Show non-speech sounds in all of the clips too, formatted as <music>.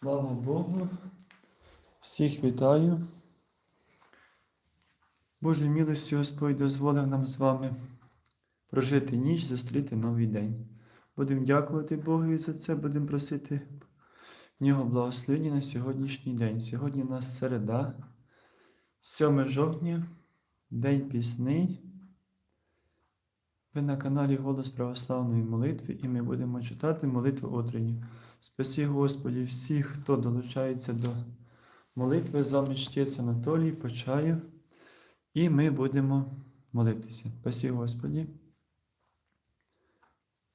Слава Богу. Всіх вітаю. Божою милостю Господь дозволив нам з вами прожити ніч, зустріти новий день. Будемо дякувати Богові за це, будемо просити в нього благословення на сьогоднішній день. Сьогодні у нас середа, 7 жовтня, День пісний. Ви на каналі Голос Православної молитви, і ми будемо читати молитву утренню. Спасі Господі всіх, хто долучається до молитви. З вами чтець Анатолій, Почаю. І ми будемо молитися. Спасі Господі.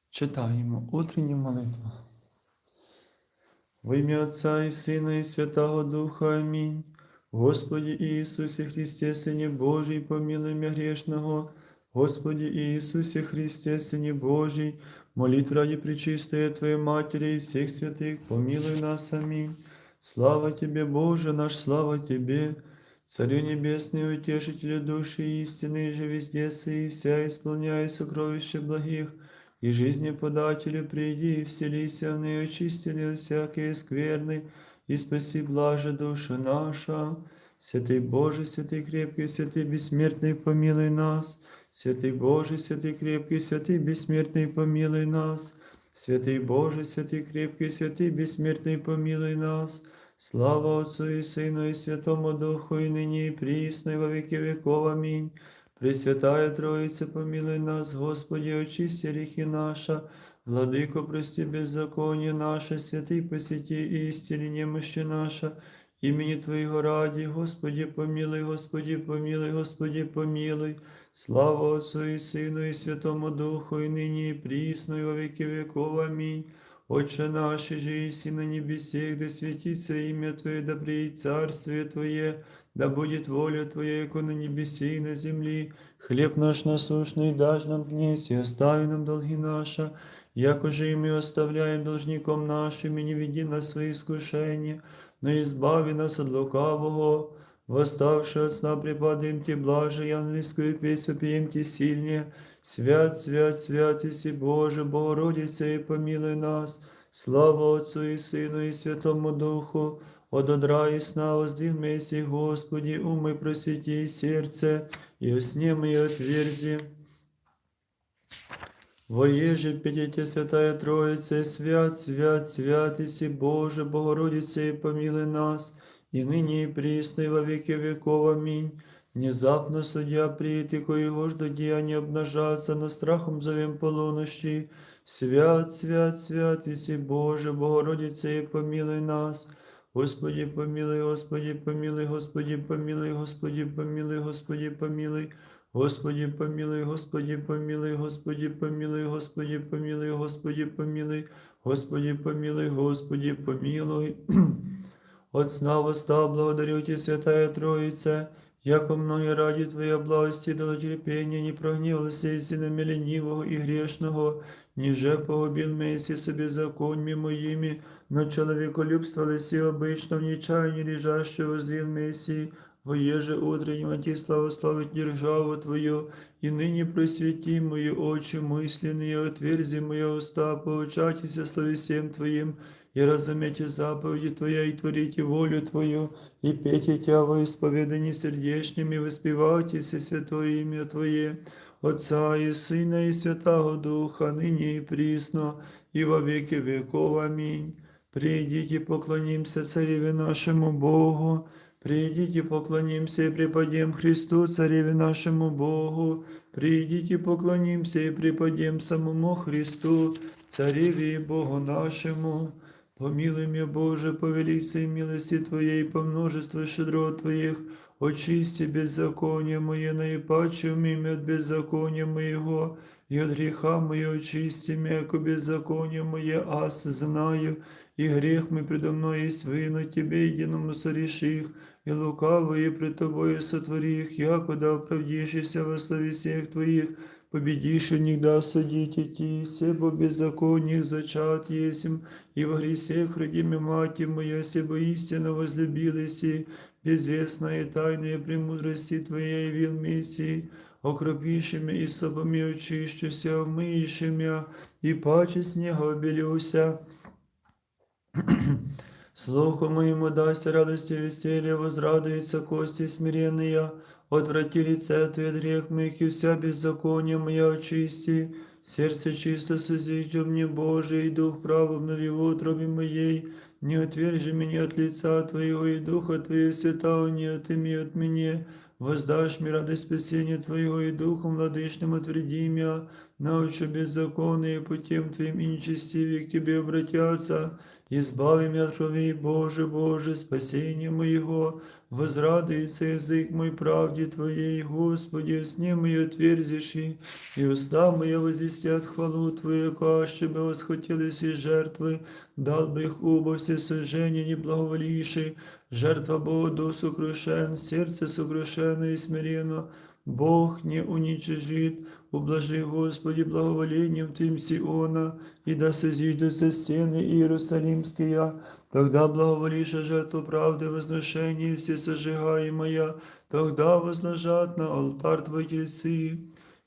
Читаємо утренню молитву. Во ім'я Отця і Сина, і Святого Духа. Амінь. Господі Ісусі Христе, Сині Божий, помилуй мя грешного. Господи Иисусе Христе, Сыне Божий, молитв ради Пречистая Твоей Матери и всех святых, помилуй нас, аминь. Слава Тебе, Боже наш, слава Тебе, Царю Небесный, Утешителю души истины, же везде и вся исполняй сокровища благих, и жизни подателю приди, и вселися в нее, очистили всякие скверны, и спаси блаже душу наша. Святый Боже, святый крепкий, святый бессмертный, помилуй нас. Святий Боже, святий крепкий, святий безсмертний, помилуй нас. Святий Боже, святий крепкий, святий безсмертний, помилуй нас. Слава Отцу і Сину, і Святому Духу, і нині, і прісно, і во віки віков. Амінь. Пресвятая Троїця, помилуй нас, Господи, очисти гріхи наша, Владико, прости беззаконие наше, святий посвяти істині немощі наша, імені Твоєго раді, Господи, помилуй, Господи, помилуй, Господи, помилуй. Слава Отцу і Сину, і Святому Духу, і нині, і прісно, і во віки веков. Амінь. Отче наш, же иси на небесех, да святится имя Твое, да приедет царствие Твое, да будет воля Твоя, яко на небесе и на земли. Хлеб наш насущный дашь нам днесь, остави нам долги наши, яко же и мы оставляем должником нашим, и не веди нас в свои искушения, но избави нас от лукавого. Восставши от сна преподаем Ти блаже, ангельскую песню пьем Ти сильнее. Свят, свят, свят, Иси Боже, Богородица, и помилуй нас. Слава Отцу и Сыну и Святому Духу, от одра и сна воздвигнь си, Господи, умы просвети и сердце, и уснем и отверзи. Воеже педите, Святая Троица, свят, свят, свят, Иси Боже, Богородица, и помилуй нас, и ныне и присно, и во веки веков. Аминь. Внезапно судья приит, и коего жду деяния обнажаться, но страхом зовем полунощи. Свят, свят, свят, Иси Боже, Богородица, и помилуй нас. Господи, помилуй, Господи, помилуй, Господи, помилуй, Господи, помилуй, Господи, помилуй. Господи, помилуй, Господи, помилуй, Господи, помилуй, Господи, помилуй, Господи, помилуй, Господи, помилуй, Господи, помилуй. <clears throat> От сна восстав, благодарю Тебе, Святая Троица, яко многие ради Твоя благости дало терпение, не прогневался и сынами ленивого и грешного, ниже погубил Месси себе законьми моими, но человеколюбство лиси обычно в нечаянии лежащего воздвиг Мессии, Воеже утреннего Ти славословить державу Твою, и ныне просвети мои очи мысленные, отверзи мои уста, поучайтесь словесем Твоим, и разумейте заповеди Твоя, и творите волю Твою, и пейте Тя во исповедании сердечным, и воспевайте все святое имя Твое, Отца и Сына и Святого Духа, ныне и присно, и во веки веков. Аминь. Придите, поклонимся Цареве нашему Богу, Придите, поклонимся и преподем Христу, Цареве нашему Богу. Придите, поклонимся и преподем самому Христу, Цареве и Богу нашему. Помилуй меня, Боже, по великой милости Твоей, по множеству щедрот Твоих, очисти беззаконие мое, наипаче имя от беззакония моего, и от греха мое очисти меня, яко беззаконие мое, аз знаю, и грех мой предо мной есть вину Тебе, единому сореших, и лукавые пред Тобою сотвори их, якуда оправдишься во славе всех Твоих, победишь никогда судить идти, себо беззаконных зачат есим, и во гресех родиме мати моя, себо истинно возлюбилась, и безвестная и тайная премудрости Твоей явил Мессии, окропившими и собами очищуся, вмыйшими, и паче снега обелюся. Слуху моему дасть радости и веселье, возрадуются кости смиренные. Отврати лице Твое от грех моих, и вся беззаконие моя очисти. Сердце чисто созижди мне, Боже, и дух прав обнови в утробе моей. Не отвержи меня от лица Твоего, и духа Твоего святого не отыми от меня. Воздашь мне радость спасения Твоего, и духом владычным отвреди меня. Научу беззаконные путем Твоим и нечестивые к Тебе обратятся. Избави меня от крови, Боже, Боже, спасение моего. Возрадуется язык мой правде Твоей, Господи, сне мое отверзиши, и уста мои возвестят хвалу Твою, каще бы восхотелись и жертвы, дал бы их убо все сожжения не благоволивши, жертва Богу сокрушен, сердце сокрушено и смиренно, Бог не уничижит, ублажи, Господи, благоволением Твоим Сиона, и да созидутся стены Иерусалимские, тогда благоволиша жертву правды возношения все сожигаемая, тогда возложат на алтарь Твой тельцы.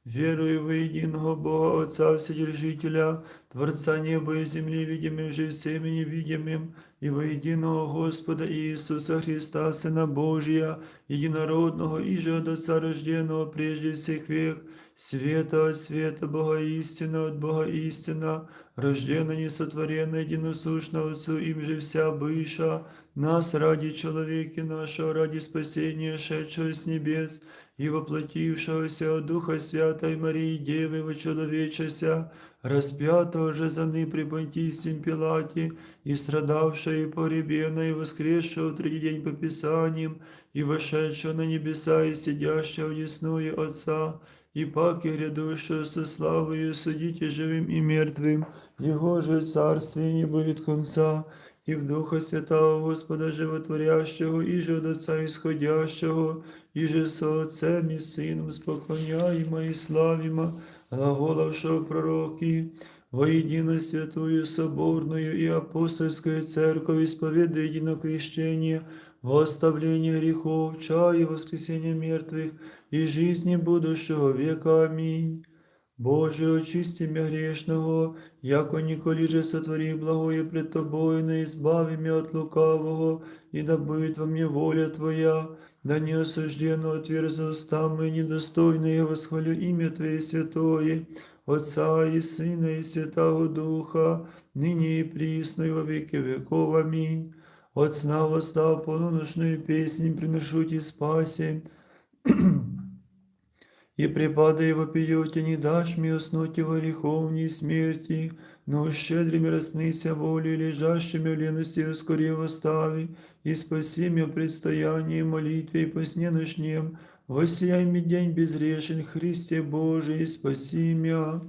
Верую во единого Бога Отца Вседержителя, Творца неба и земли, видимым же всеми невидимым, и во единого Господа Иисуса Христа, Сына Божия, единородного и же от Отца рожденного прежде всех век, света от света, Бога истина от Бога истина, рождена несотворенная, единосущна Отцу, им же вся быша, нас ради человека нашего, ради спасения, шедшего с небес, и воплотившегося от Духа Святой Марии Девы вочеловечася, распятого же за ны при Понтийском Пилате, и страдавшего и поребена, и воскресшего в третий день по Писаниям, и вошедшего на небеса, и сидящего одесную Отца, и паки грядущего со славою судите живым и мертвым, Его же царствие не будет конца, и в Духа Святого Господа Животворящего, и же от Отца Исходящего, и же со Отцем и Сыном споклоняемо и славимо, глаголавшего пророки, воедино святую соборную и апостольскую церковь исповедуя едино крещение, во оставление грехов, чаю воскресения мертвых и жизни будущего века. Аминь. Боже, очисти меня грешного, яко николи же сотвори благое пред Тобою, но избави меня от лукавого, и да будет во мне воля Твоя, да не осужденно отверзу уста мои недостойные, я восхвалю имя Твое святое, Отца и Сына и Святого Духа, ныне и присно и во веки веков. Аминь. От сна восстав полуношную песнь приношу Ти спаси, <clears throat> и припадая вопиете, не дашь мне уснуть во греховней смерти, но щедрыми распнися волей, лежащими в лености ускори восстави, и спаси меня в предстоянии молитве и по сне ночнем, воссияй мне день безрешен, Христе Божий, спаси меня.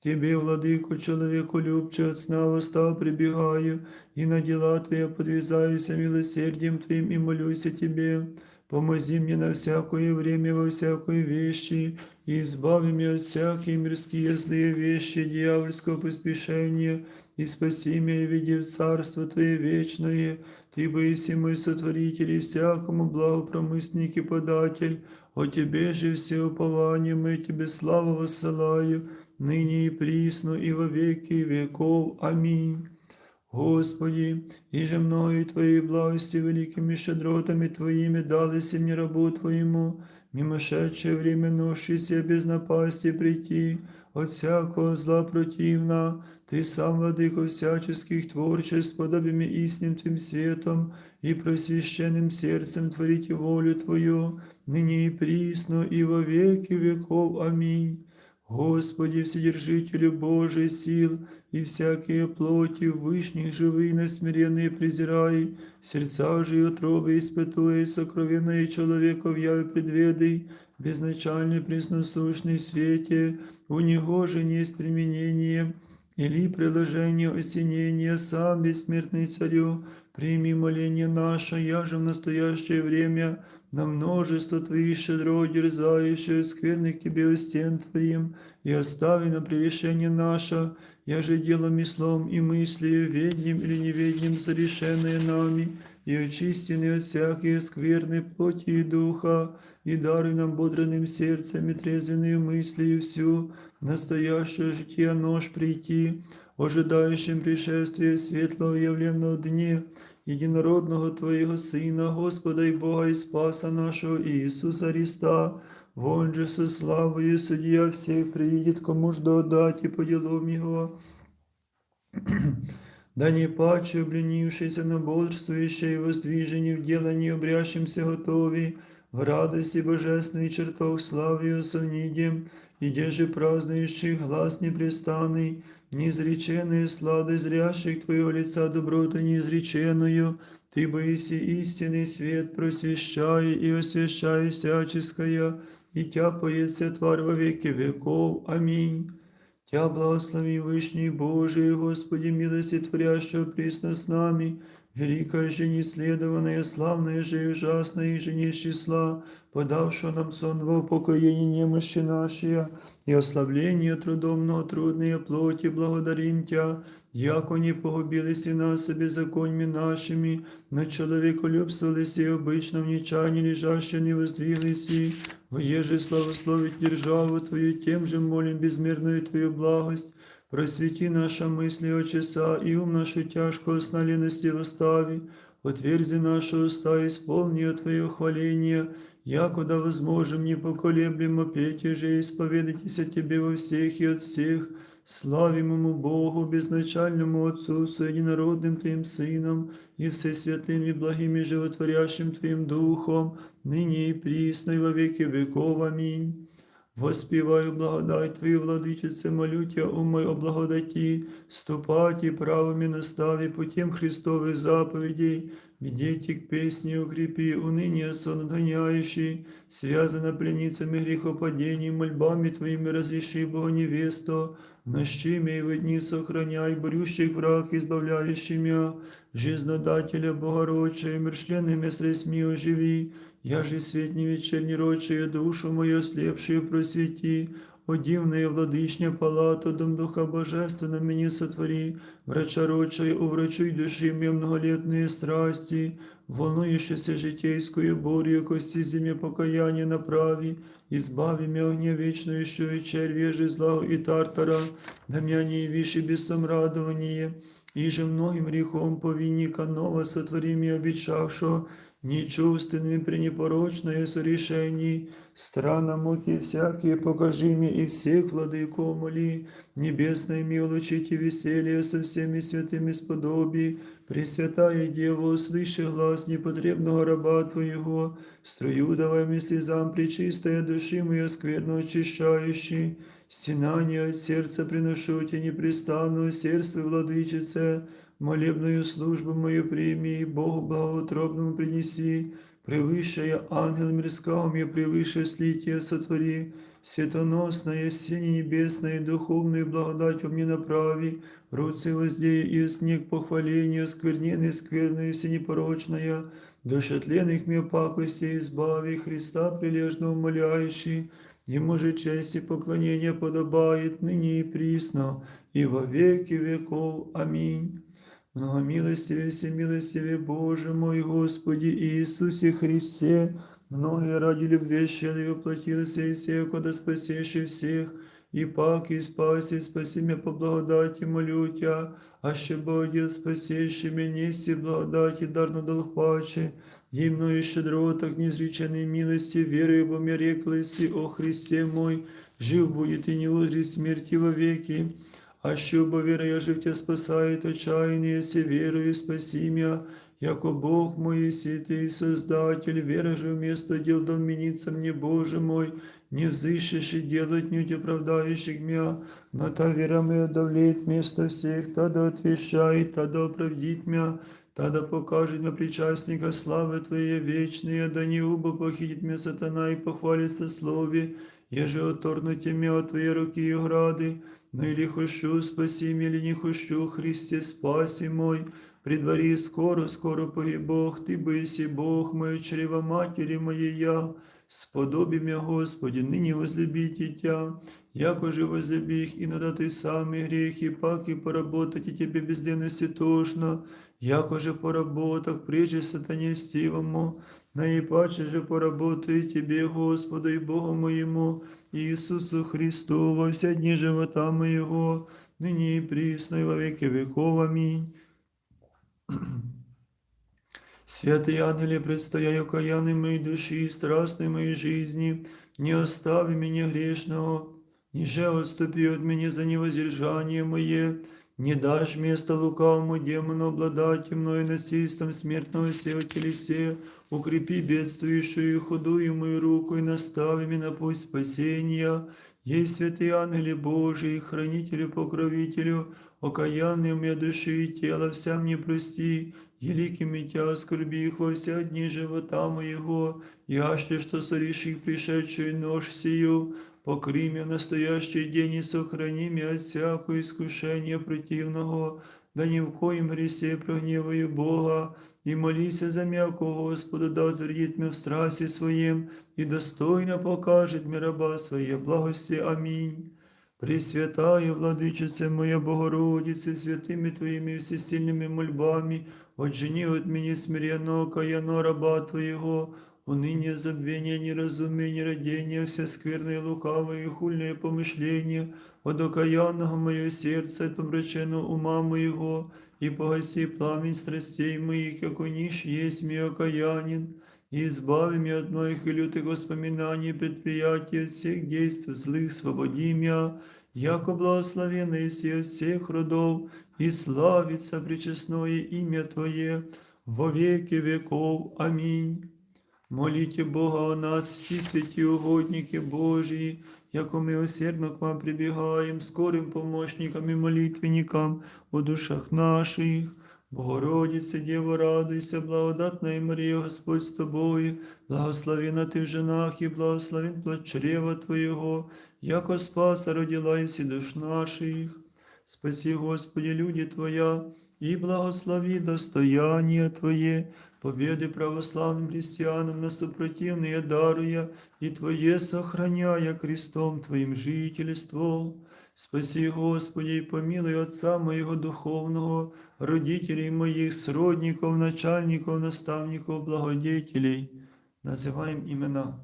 К Тебе, владыку, человеку любче, от сна восстав прибегаю, и на дела Твои подвязаюсь милосердием Твоим и молюсь о Тебе. Помози мне на всякое время во всякой вещи, и избави меня от всякие мирские злые вещи, дьявольского поспешения, и спаси меня, веди в Царство Твое вечное, Ты боиси мой сотворитель и всякому благопромысник и податель, о Тебе же все упования мы Тебе славу воссылаю, ныне и присно, и во веки веков. Аминь. Господи, и же мною Твоей благости великими щедротами Твоими дались мне рабу Твоему, мимошедшее время ношися без напасти прийти, от всякого зла противна, Ты сам, владыко всяческих творчеств, подобиями истинным Твим светом и просвященным сердцем творите волю Твою, ныне и присно, и во веки веков. Аминь. Господи, Вседержителю Божий сил, и всякие плоти вышних живые насмиренные презирай, сердца же и утробы испытуя, сокровенное человеков яви предведай, безначальный пресносущный свете, у него же не есть применение, или приложение осенения, сам бессмертный царю, прими моление наше, я же в настоящее время на множество Твоих щедро дерзающих, скверных Тебе у стен Твоим, и остави на превышение наше, я же делом и словом и мыслью, ведним или неведним, сорешенные нами, и очистены от всякие скверной плоти и духа, и даруй нам бодренным сердцем и трезвенную мыслью всю, настоящее житие нож прийти, ожидающим пришествия светлого явленного дне, єдинородного Твоего Сына, Господа и Бога и Спаса нашего Иисуса Христа, вон же со славою судья всех приедет, кому ж додать и по делам Его. Да не паче обленившийся, но бодрствующий и воздвиженный в делании обрящимся готові, в радости божественный чертог славою сонидем, и деже празднующих глаз непрестанный, неизреченные слады зрящих Твоего лица доброта неизреченную, Ты боиси истинный свет, просвещай и освящай всяческое, и Тя поется тварь во веки веков. Аминь. Тя благослови Вышний Божий, Господи, милости творящего присно с нами, великая же неследованная, славная же и ужасная, и же не из числа, подавшего нам сон во упокоение немощи нашей, и ославление трудомного трудные плоти, благодарим Тя, яко не погубились и нас беззаконьми нашими, на человеколюбствовались и обычно в нечаянии лежаще не воздвиглись, и воеже славословить державу Твою, тем же молим безмерную Твою благость, просвети наша мысли о часа, и ум нашу тяжкую сна лености восстави, отверзи наши уста, исполни Твое хваление, якуда возможем не поколеблемо петь же, исповедайтесь Тебе во всех и от всех, Славимому Богу, безначальному Отцу, Соединородным Твоим Сыном, и Всесвятым и благим и животворящим Твоим Духом, ныне и присно и во веки веков. Аминь. Воспіваю благодать Твою, владичице, молю Тя, о мой о благодаті, ступати правами настави путем Христовых заповедей, Ведите к песне укрепи, уныние сон отгоняющий, связано пленницами грехопадений, мольбами Твоими разреши, Бога невесту, в нощи и в дни сохраняй, борющих враг, избавляющий мя, жизнодателя Богородча, и мершленными средствами оживи, я же свет не вечерний рочая, душу мою слепшую просвети, о дивная владычня палата, дом Духа Божественно мені сотвори, врача рочай, уврачуй души мне многолетные страсти, волнующейся житейскую борью, кости зиме покаяние направи, избави меня огня вечную, и червя же зла и тартара, да меня не явишь и бессомрадование, и же многим грехом повинника нова сотвори мне обещавшего, нечувственными пренепорочное сорешений, страна муки всякие покажи мне и всех владыков моли, небесной милочите веселье со всеми святыми сподоби, Пресвятая Дева, услыши глаз непотребного раба Твоего, строю давай мне слезам причистая души моя скверно очищающий, стенание от сердца приношу Тебе непрестанную сердце владычице, молебную службу мою прими, и Богу благоутробному принеси, превыше ангел мирского мне превыше слития сотвори, светоносное, сине небесное, духовную благодать мне направи, руцы воздей и снег похвалению, скверненный, скверную, всенепорочная, душа тленных мне пакости избави, Христа прилежно умоляющий, Ему же честь и поклонение подобает ныне и присно, и во веки веков. Аминь. Многомилостивее, всемилостивее Боже мой, Господи Иисусе Христе, многие ради любви щели воплотились и сея, куда спасеши всех, и пак и спаси, спаси меня по благодати, молю Тя, а ще Богдел спасеши меня, неси благодати, дар на паче, и мною щедро, так незреченной милости, верою бо мне реклися, о Христе мой, жив будет и не узри смерти во веки, а що бо віра я життя спасает отчаяние, если верою спаси меня, яко Бог мой, святый Создатель, вера же вместо дел да вменится мне, Боже мой, не взыщешь и делать не оправдающих меня, но та вера моя давлеет вместо всех, та да отвещает, та да оправдит меня, та да покажет мне причастника славы Твоей вечной, да не убо похитит меня сатана и похвалится слове, еже оторнуть меня от Твоей руки и ограды, но или хочу, спаси меня, или не хочу, Христе, спаси мой, при дворе скоро, скоро погиб Бог, Ты быси Бог мой, чрева матери моей я, сподоби меня, Господи, ныне возлюбите Тя, яко же возлюби их, и надо Ты сами грехи, пак и поработать, и Тебе безденности тошно, яко же поработах, прежде сатане льстивому, наипаче же поработай Тебе, Господу и Богу моему, Иисусу Христу, во все дни живота моего, ныне и присно и во веки веков. Аминь. <clears throat> Святый ангеле, предстояй окаянной моей души и страстной моей жизни, не остави меня грешного, ниже отступи от меня за невоздержание мое, не дашь место лукавому демону обладать мною насильством смертного сего телесе, укрепи бедствующую и худую мою руку и настави меня на путь спасения. Ей святый ангеле Божий, хранителю, покровителю, окаянный мне души и тела, вся мне прости, великими тя скорби их во вся дни живота моего, яще, что сореших пришедшую нож сию, покри в настоящий день и сохрани меня от всякого искушения противного, да ни в коем гресе прогневаю Бога, и молися за м'яко Господа, да утвердит меня в страсти своем, и достойно покажет мне раба своє благости. Амінь. Пресвятая, владичице моя Богородице, святими Твоими всесильными мольбами, отжени от меня смиренного каяно раба Твоего, уныние, забвение, неразумение, родение, все скверные, лукавые, хульные помышления, от окаянного мое сердце, от помраченного ума моего, и погаси пламень страстей моих, яко ниш есть мой окаянин, и избави меня от моих и лютых воспоминаний, и предприятий, от всех действий злых, свободи меня, яко благословенный си от всех родов, и славится пречестное имя Твое во веки веков. Аминь. Молите Бога о нас, всі святі угодники Божії, яко ми усердно к вам прибігаємо, скорим помощникам і молитвенникам у душах наших. Богородице, Дєво, радуйся, благодатна і Марія, Господь з тобою, благословена ти в женах і благословен плод чрева Твоєго, яко спаса родила єси душ наших. Спаси, Господи, люди Твоя, и благослови достояние Твое, победы православным христианам на супротивные даруя, и Твое сохраняя крестом Твоим жительство. Спаси, Господи, и помилуй Отца моего духовного, родителей моих, сродников, начальников, наставников, благодетелей. Называем имена.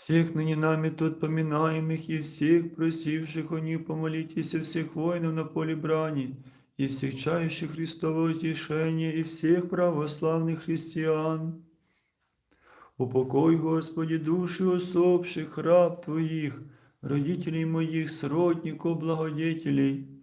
Всех ныне нами тут поминаемых и всех просивших у них помолитесь, и всех воинов на поле брани, и всех чающих Христового утешения, и всех православных христиан. Упокой, Господи, души усопших раб Твоих, родителей моих, сродников, благодетелей,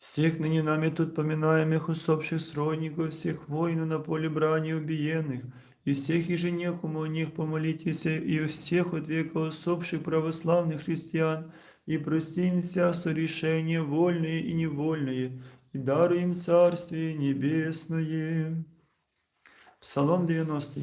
Всех ныне нами тут поминаемых усопших сродников, всех воинов на поле брани убиенных, и всех еже некому о них помолитесь, и у всех от века усопших православных христиан, и прости им вся сорешения вольные и невольные, и даруй им Царствие Небесное. Псалом 90.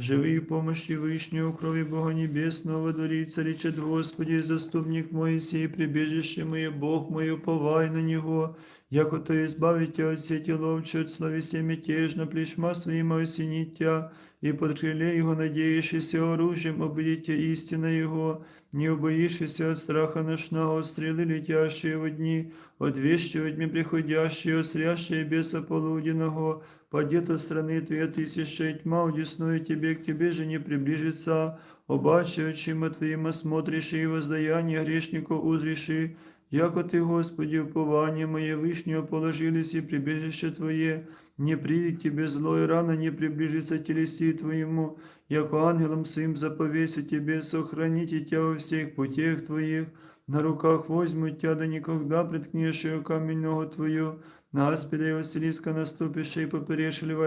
Живи в помощи Вышнего крови Бога Небесного, водворится речет Господи, заступник мой сей, прибежище мое, Бог мой, уповай на Него, яко то избавите от сети ловче, от словеся мятежно, плешма своим осенить тя, и под крыле Его надеющийся оружием обидите истина Его, не убоишься от страха ночного, от стрелы летящие во дни, от вещи во тьме приходящие, от срящие беса полуденного, падет от страны Твоя тысяча, и тьма удесную Тебе, к Тебе же не приближится, обаче очима Твоим осмотришь и воздаяние грешнику узриши, яко Ты, Господи, упование мое вышнее положились и прибежище Твое, не придет Тебе зло и рано не приближится телеси Твоему, яко ангелом своим заповесю Тебе сохраните Тебя во всех путях Твоих, на руках возьму Тебя, да никогда приткнешь ее камень ногу Твою, на аспида и Василиска наступишь и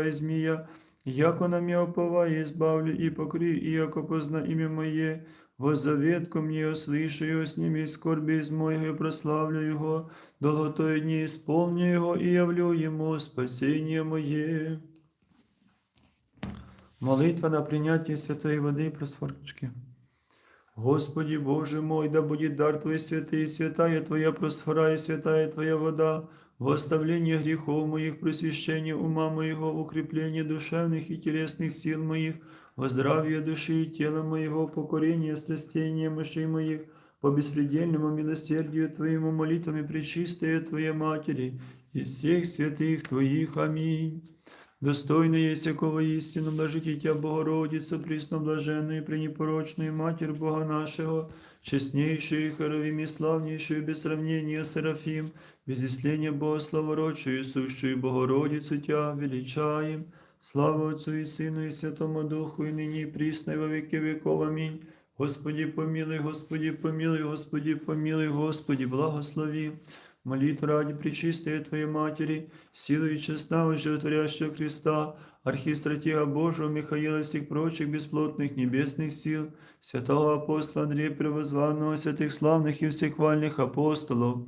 и змея, яко на меня уповай, избавлю и покри, и яко позна имя Мое, во заветку мне услышу его, сними скорби из моего и прославлю его, долготой дни исполню его и явлю ему спасение мое. Молитва на прийняття святої води і просфорчки. Господи Боже мой, да будет дар Твой святый, святая Твоя просфора и святая Твоя вода в оставлении грехов моих, просвещение ума моего, укрепление душевных и телесных сил моих, во здравие души и тела моего, покорение страстей немощей моих, по беспредельному милосердию Твоему молитвами пречистая Твоя Матери и всех святых Твоих. Аминь. Достойно есть всякого истину, блажите Тя, Богородица, пресноблаженную и пренепорочную Матерь Бога нашего, честнейшую, хоровим и славнейшую, без сравнения Серафим, без исления Бога славородчую, сущую Богородицу Тя величаем. Слава Отцу и Сыну и Святому Духу, и ныне и присно, и во веки веков. Аминь. Господи помилуй, Господи помилуй, Господи помилуй, Господи благослови. Молитва ради Пречистої Твоей Матери, силою и честного животворящего Христа, архистратига Божьего Михаила и всех прочих бесплотных небесных сил, святого апостола Андрея Превозванного, святых славных и всехвальных апостолов,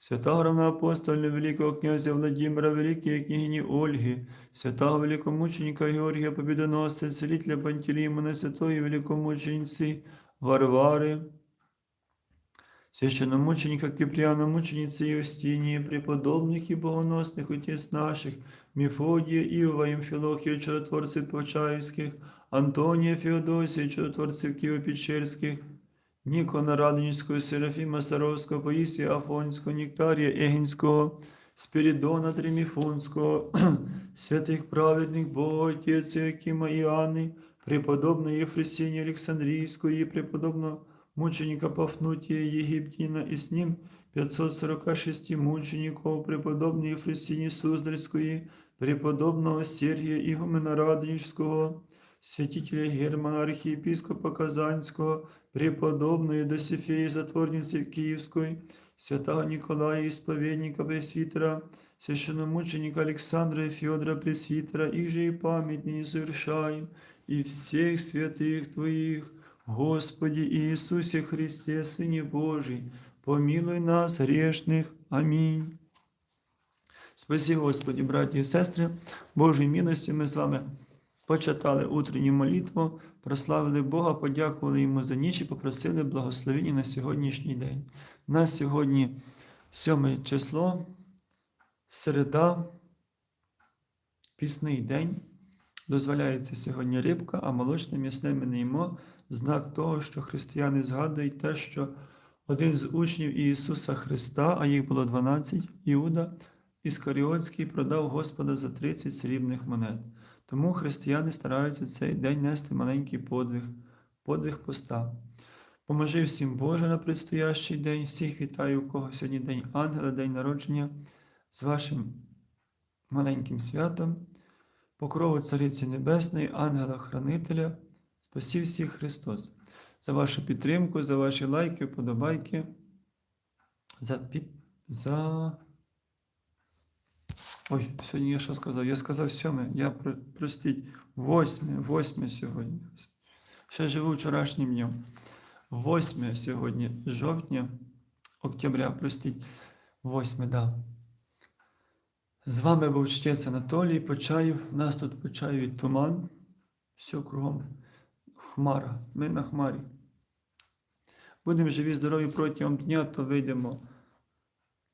святого равноапостольного великого князя Владимира, великой княгини Ольги, святого великомученика Георгия Победоносца, целителя Пантелеймона, святой великомученицы Варвари, священномученика Киприана, мученицы Евстинии, преподобных и богоносных отец наших, Мефодия, Иова, Амфилохия, чудотворцев Почаевских, Антония, Феодосия, чудотворцев Киево-Печерских, Нікона Радонівського, Серафіма Саровського, Паїсія Афонського, Нектарія Егінського, Спірідона Триміфунського, <clears throat> святих праведних Бога, Отець Якима Іоанни, преподобної Єфросині Олександрійської, преподобного мученика Пафнутия Египтина, и с ним 546 мучеников, преподобной Ефросини Суздальской, преподобного Сергия Игумена Радонежского, святителя Германа архиепископа Казанского, преподобной Досифеи Затворницы Киевской, святого Николая Исповедника Пресвитера, священномученика Александра и Федора Пресвитера, их же и память не совершаем, и всех святых Твоих, Господи Иисусе Христе, Сыне Божий, помилуй нас, грешных. Амінь. Спасі, Господі, браті і сестри, Божою милостю ми з вами почитали утренню молитву, прославили Бога, подякували Йому за ніч і попросили благословення на сьогоднішній день. У нас сьогодні 7 число, середа, пісний день. Дозволяється сьогодні рибка, а молочне м'ясне ми не їмо знак того, що християни згадують те, що один з учнів Ісуса Христа, а їх було 12, Іуда Іскаріотський продав Господа за 30 срібних монет. Тому християни стараються цей день нести маленький подвиг, подвиг поста. Поможи всім Боже на предстоящий день. Всіх вітаю, у кого сьогодні день ангела, день народження з вашим маленьким святом, покрову Цариці Небесної, ангела-хранителя. Спасі всіх Христос, за вашу підтримку, за ваші лайки, вподобайки, за під... за. Ой, сьогодні я що сказав? Я сказав сьоме, я простіть, восьме, восьме сьогодні. Ще живу вчорашнім днем. Восьме сьогодні жовтня, октября, простіть, восьме, да. З вами був чтець Анатолій Почаєв. У нас тут Почаєві туман. Все кругом хмара. Ми на хмарі. Будемо живі, здорові протягом дня, то вийдемо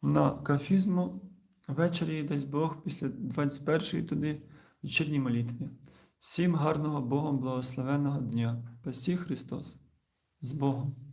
на кафізму. Ввечері, дасть Бог, після 21-ї туди вечірні молитви. Всім гарного Богом благословенного дня. Пасі Христос. З Богом.